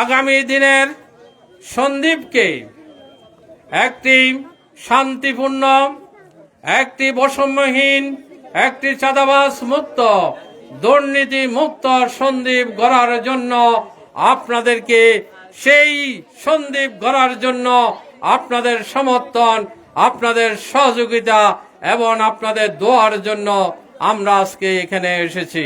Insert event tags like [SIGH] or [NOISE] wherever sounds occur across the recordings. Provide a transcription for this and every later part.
আগামী দিনের সন্দীপকে একটি শান্তিপূর্ণ, একটি বৈষম্যহীন, একটি চাঁদাবাস মুক্ত, দুর্নীতি মুক্ত সন্দীপ গড়ার জন্য আপনাদেরকে সেই সন্দীপ গড়ার জন্য আপনাদের সমর্থন, আপনাদের সহযোগিতা এবং আপনাদের দোয়ার জন্য আমরা আজকে এখানে এসেছি।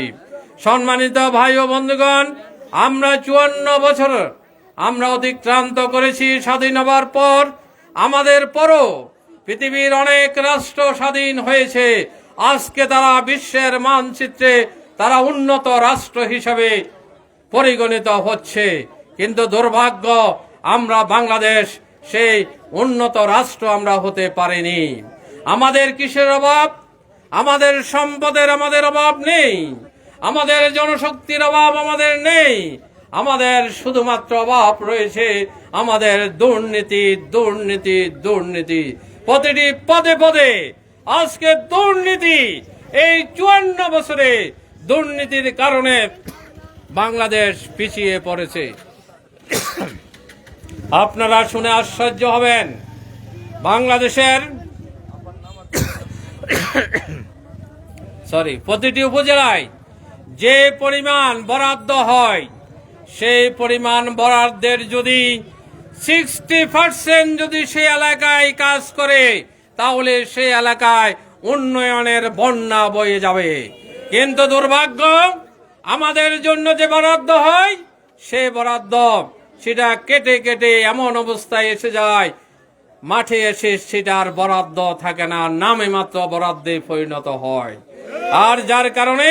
সম্মানিত ভাই ও বন্ধুগণ আমরা চুয়ান্ন বছর, আমরা অতিক্রান্ত করেছি স্বাধীন হবার পর, আমাদের পরও পৃথিবীর অনেক রাষ্ট্র স্বাধীন হয়েছে। আজকে তারা বিশ্বের মানচিত্রে তারা উন্নত রাষ্ট্র হিসাবে পরিগণিত হচ্ছে। কিন্তু দুর্ভাগ্য, আমরা বাংলাদেশ, সেই উন্নত রাষ্ট্র আমরা হতে পারিনি। আমাদের কিসের অভাব? আমাদের সম্পদের আমাদের অভাব নেই। আমাদের জনশক্তির অভাব আমাদের নেই। আমাদের শুধুমাত্র অভাব রয়েছে আমাদের দুর্নীতি দুর্নীতি দুর্নীতি। প্রতিটি পদে পদে আজকে দুর্নীতি, এই চুয়ান্ন বছরে দুর্নীতির কারণে বাংলাদেশ পিছিয়ে পড়েছে। আপনারা শুনে আশ্চর্য হবেন, বাংলাদেশের [COUGHS] সরি, প্রতিটি উপজেলায় যে পরিমাণ বরাদ্দ হয়, সেই পরিমাণ বরাদ্দের যদি সিক্সটি পার্সেন্ট যদি সে এলাকায় কাজ করে, তাহলে সে এলাকায় উন্নয়নের বন্যা বয়ে যাবে। কিন্তু দুর্ভাগ্য, আমাদের জন্য যে বরাদ্দ হয়, সে বরাদ্দ সেটা কেটে কেটে এমন অবস্থায় এসে যায়, মাঠে এসে সেটার বরাদ্দ থাকে না, নামে মাত্র বরাদ্দে পরিণত হয়। আর যার কারণে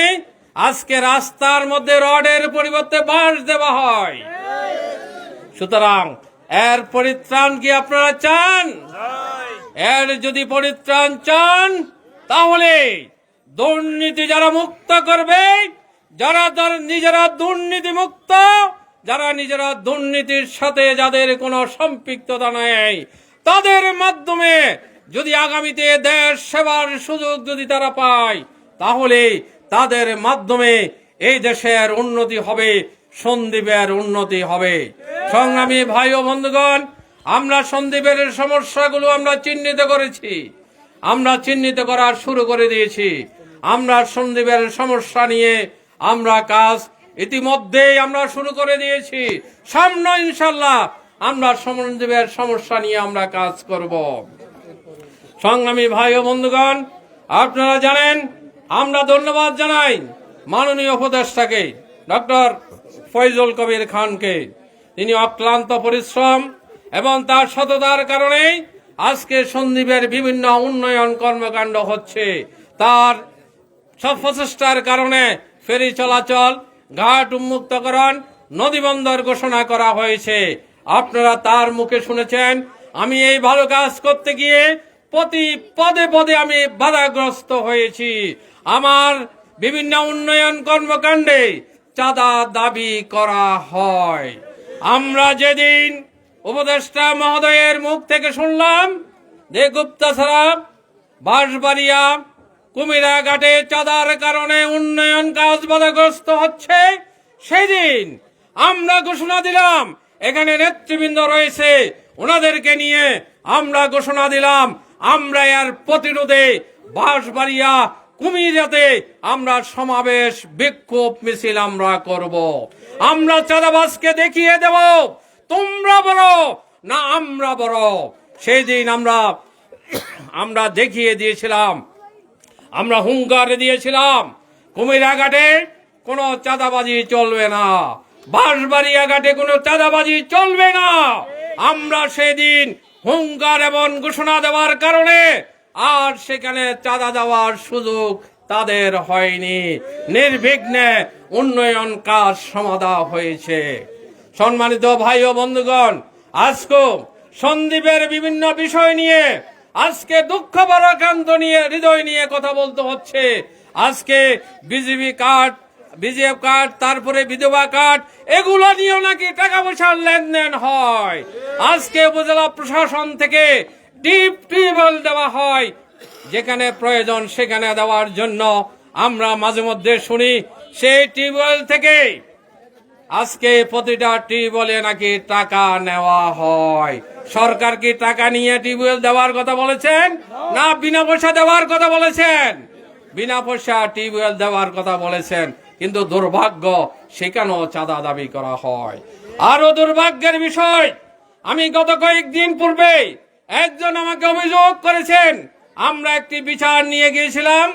আজকে রাস্তার মধ্যে রডের পরিবর্তে বাঁশ দেওয়া হয়। সুতরাং এর পরিত্রাণ কি আপনারা চান? এর যদি পরিত্রাণ চান, তাহলে দুর্নীতি যারা মুক্ত করবে, যারা নিজেরা দুর্নীতি মুক্ত, যারা নিজেরা দুর্নীতির সাথে যাদের কোনো সম্পৃক্ততা নেই, তাদের মাধ্যমে যদি আগামীতে দেশ সেবার সুযোগ যদি তারা পায়, তাহলে তাদের মাধ্যমে এই দেশের উন্নতি হবে, সন্দীপের উন্নতি হবে। সংগ্রামী ভাই ও বন্ধুগণ, আমরা সন্দীপের সমস্যাগুলো আমরা চিহ্নিত করেছি। আমরা চিহ্নিত করা শুরু করে দিয়েছি। আমরা সন্দীপের সমস্যা নিয়ে আমরা কাজ ইতিমধ্যেই আমরা শুরু করে দিয়েছি। সামনে ইনশাল্লাহ আমরা সন্দীপের সমস্যা নিয়ে আমরা কাজ করব। সংগ্রামী ভাই ও বন্ধুগণ, আপনারা জানেন আমরা ধন্যবাদ জানাই মাননীয় উপদেষ্টাকে, ডক্টর ফৈজুল কবির খানকে। তিনি অক্লান্ত পরিশ্রম এবং তার সততার কারণেই আজকে সন্দীপের বিভিন্ন উন্নয়ন কর্মকাণ্ড হচ্ছে। তার সব প্রচেষ্টার কারণে ফেরি চলাচল, ঘাট উন্মুক্তকরণ, নদী বন্দর ঘোষণা করা হয়েছে। আপনারা তার মুখে শুনেছেন, আমি এই ভালো কাজ করতে গিয়ে প্রতি পদে পদে আমি বাধাগ্রস্ত হয়েছি। আমার বিভিন্ন উন্নয়ন কর্মকাণ্ডে চাঁদা দাবি করা হয়। আমরা যেদিন উপদেষ্টা মহোদয়ের মুখ থেকে শুনলাম যে গুপ্তা ছাড়া বাঁশবাড়িয়া কুমিরা ঘাটে চাঁদার কারণে উন্নয়ন কাজ বাধাগ্রস্ত হচ্ছে, সেদিন আমরা ঘোষণা দিলাম, এখানে নেতৃবৃন্দ রয়েছে, ওনাদেরকে নিয়ে আমরা ঘোষণা দিলাম আমরা এর প্রতিরোধে বাঁশবাড়িয়া কুমিরাতে আমরা সমাবেশ বিক্ষোভ মিছিল আমরা করব। আমরা চাঁদাবাসকে দেখিয়ে দেব, তোমরা বড় না আমরা বড়। সেই দিন আমরা আমরা দেখিয়ে দিয়েছিলাম, আমরা হুঙ্কার দিয়েছিলাম কুমিরা ঘাটে কোনো চাঁদাবাজি চলবে না, বাঁশবাড়িয়া ঘাটে কোনো চাঁদাবাজি চলবে না। আমরা সেদিন হুঙ্কার এবং ঘোষণা দেওয়ার কারণে আর সেখানে চাঁদা দেওয়ার সুযোগ তাদের হয়নি। নির্বিঘ্নে উন্নয়ন কাজ সমাধা হয়েছে। সম্মানিত ভাই ও বন্ধুগণ, আজকে সন্দীপের বিভিন্ন বিষয় নিয়ে, আজকে দুঃখ পরাক্রান্ত নিয়ে, হৃদয় নিয়ে কথা বলতে হচ্ছে। আজকে বিজেপি কার্ড বিজেপি কার্ড, তারপরে বিধবা কার্ড, এগুলো নিয়েও নাকি টাকা পয়সার লেনদেন হয়। আজকে উপজেলা প্রশাসন থেকে ডিপ টিউবওয়েল দেওয়া হয়। যেখানে প্রয়োজন, সেখানে দেওয়ার জন্য আমরা মাঝে মধ্যে শুনি, সেই টিউবওয়েল থেকে আজকে প্রতিটা টিউবওয়েলে নাকি টাকা নেওয়া হয়। সরকার কি টাকা নিয়ে টিউবওয়েল দেওয়ার কথা বলেছেন? না, বিনা পয়সা দেওয়ার কথা বলেছেন? বিনা পয়সা টিউবওয়েল দেওয়ার কথা বলেছেন। কিন্তু দুর্ভাগ্য সেখানেও চাঁদা দাবি করা হয়। আরও দুর্ভাগ্যের বিষয়, আমি গত কয়েকদিন পূর্বে একজন আমাকে অভিযোগ করেছেন, আমরা একটি বিচার নিয়ে গিয়েছিলাম,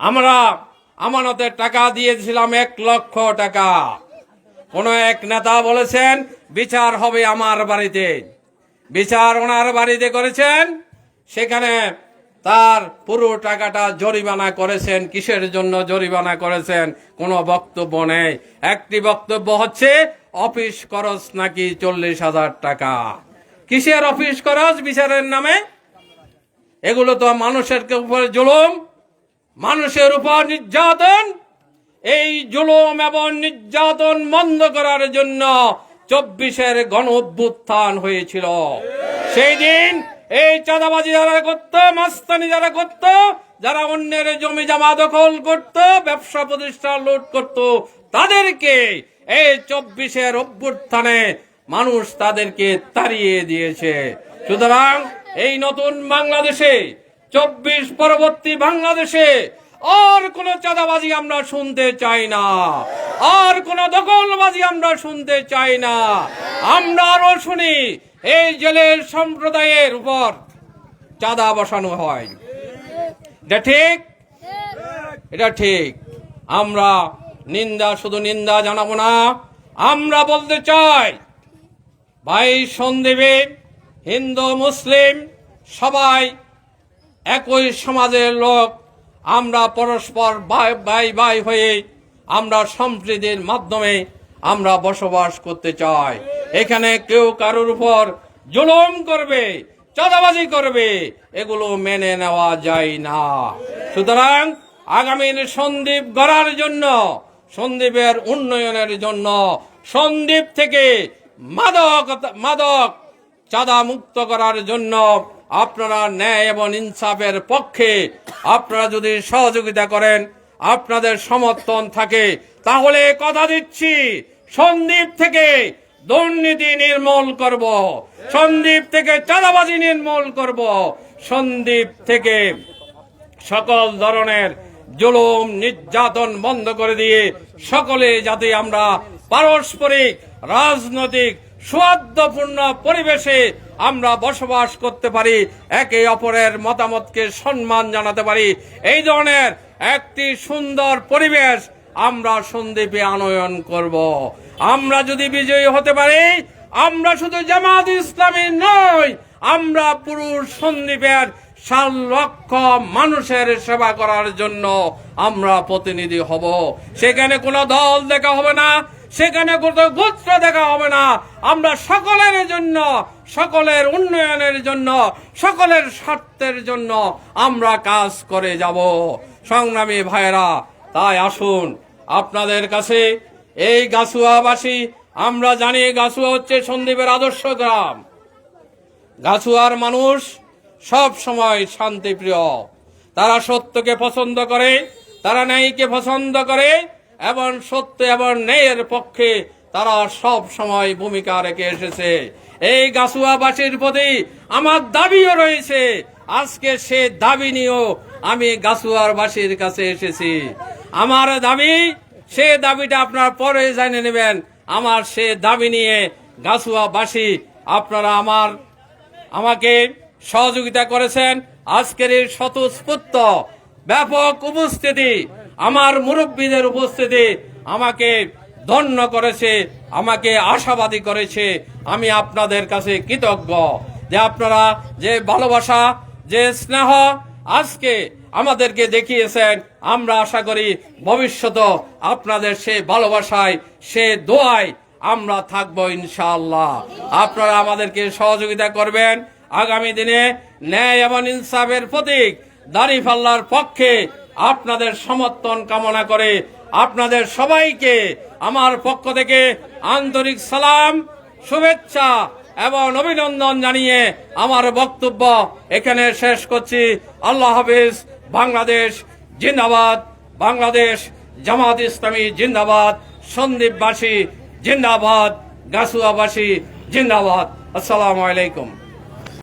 আমরা আমানতের টাকা দিয়েছিলাম এক লক্ষ টাকা। কোন এক নেতা বলেছেন, বিচার হবে আমার বাড়িতে। বিচার ওনার বাড়িতে করেছেন, সেখানে তার পুরো টাকাটা জরিমানা করেছেন। কিসের জন্য জরিমানা করেছেন? কোনো বক্তব্য নেই। একটি বক্তব্য হচ্ছে, অফিস খরচ নাকি চল্লিশ হাজার টাকা? কিসের অফিস খরচ? বিচারের নামে? এগুলো তো মানুষের উপরে জুলুম। মানুষের উপর নির্যাতন। এই জুলুম এবং নির্যাতন বন্ধ করার জন্য চব্বিশের গণ অভ্যুত্থান হয়েছিল। সেই দিন এই চাঁদাবাজি যারা করতো, মাস্তানি যারা করতো, যারা অন্যের জমি জমা দখল করত, ব্যবসা প্রতিষ্ঠান লুট করত, তাদেরকে এই চব্বিশের অভ্যুত্থানে মানুষ তাদেরকে তাড়িয়ে দিয়েছে। সুতরাং এই নতুন বাংলাদেশে, চব্বিশ পরবর্তী বাংলাদেশে আর কোন চাঁদাবাজি আমরা শুনতে চাই না। আর কোন দখলবাজি আমরা শুনতে চাই না। আমরা আরও শুনি এই জেলের সম্প্রদায়ের উপর চাঁদা বসানো হয়। এটা ঠিক? এটা ঠিক। আমরা নিন্দা, শুধু নিন্দা জানাব না। আমরা বলতে চাই ভাই সন্দীপে হিন্দু, মুসলিম, সবাই একই সমাজের লোক। আমরা পরস্পর ভাই ভাই হয়ে আমরা সম্প্রীতির মাধ্যমে আমরা বসবাস করতে চাই। এখানে কেউ কারোর উপর জুলুম করবে, চাঁদাবাজি করবে, এগুলো মেনে নেওয়া যায় না। সুতরাং আগামীর সন্দীপ গড়ার জন্য, সন্দীপের উন্নয়নের জন্য সন্দীপ থেকে মাদক মাদক চাঁদা মুক্ত করার জন্য আপনারা ন্যায় এবং ইনসাফের পক্ষে আপনারা যদি সহযোগিতা করেন, আপনাদের সমর্থন থাকে, তাহলে কথা দিচ্ছি, সন্দীপ থেকে দুর্নীতি নির্মূল করব। সন্দীপ থেকে চাঁদাবাজি নির্মূল করব। সন্দীপ থেকে সকল ধরনের জুলুম, নির্যাতন বন্ধ করে দিয়ে সকলে যাতে আমরা পারস্পরিক, রাজনৈতিক, সৌহার্দ্যপূর্ণ পরিবেশে আমরা বসবাস করতে পারি, একে অপরের মতামতকে সম্মান জানাতে পারি। এই ধরনের একটি সুন্দর পরিবেশ আমরা সন্দীপে আনয়ন করব। আমরা যদি বিজয়ী হতে পারি, আমরা শুধু জামাত ইসলামী নই, আমরা পুরুষ সন্দীপের সাল লক্ষ মানুষের সেবা করার জন্য আমরা প্রতিনিধি হব। সেখানে কোনো দল দেখা হবে না, সেখানে কোনো গোত্র দেখা হবে না। আমরা সকলের জন্য, সকলের উন্নয়নের জন্য, সকলের স্বার্থের জন্য আমরা কাজ করে যাব। সংগ্রামী ভাইয়েরা, তাই আসুন আপনাদের কাছে এই গাছুয়াবাসী, আমরা জানি গাছুয়া হচ্ছে সন্দীপের আদর্শ গ্রাম। গাছুয়ার মানুষ সব সময় শান্তিপ্রিয়। তারা সত্যকে পছন্দ করে, তারা ন্যায়কে পছন্দ করে, এবং সত্য এবং ন্যায়ের পক্ষে তারা সব সময় ভূমিকা রেখে এসেছে। এই গাছুয়াবাসীর প্রতি আমার দাবিও রয়েছে। আজকে সে দাবি নিয়েও আমি গাছুয়ারবাসীর কাছে এসেছি। আমার দাবি, সে দাবিটা আপনার পরে জানে নেবেন। আমার সে দাবি নিয়ে গাছুয়াবাসী, আপনারা আমার, আমাকে সহযোগিতা করেছেন। আজকের এই স্বতঃস্ফূর্ত, ব্যাপক উপস্থিতি, আমার মুরব্বীদের উপস্থিতি আমাকে ধন্য করেছে, আমাকে আশাবাদী করেছে। আমি আপনাদের কাছে কৃতজ্ঞ যে আপনারা যে ভালোবাসা, যে স্নেহ আজকে আমাদেরকে দেখিয়েছেন, আমরা আশা করি ভবিষ্যত আপনাদের সে ভালোবাসায়, সে দোয়ায় আমরা থাকব ইনশাআল্লাহ। আপনারা আমাদেরকে সহযোগিতা করবেন। আগামী দিনে ন্যায় এবং ইনসাফের প্রতীক দাঁড়িপাল্লার পক্ষে আপনাদের সমর্থন কামনা করে আপনাদের সবাইকে আমার পক্ষ থেকে আন্তরিক সালাম, শুভেচ্ছা এবং অভিনন্দন জানিয়ে আমার বক্তব্য এখানে শেষ করছি। আল্লাহ হাফিজ। বাংলাদেশ জিন্দাবাদ বাংলাদেশ জামাত ইসলামী জিন্দাবাদ সন্দীপবাসী জিন্দাবাদ গাছুয়াবাসী জিন্দাবাদ। আসসালামু আলাইকুম।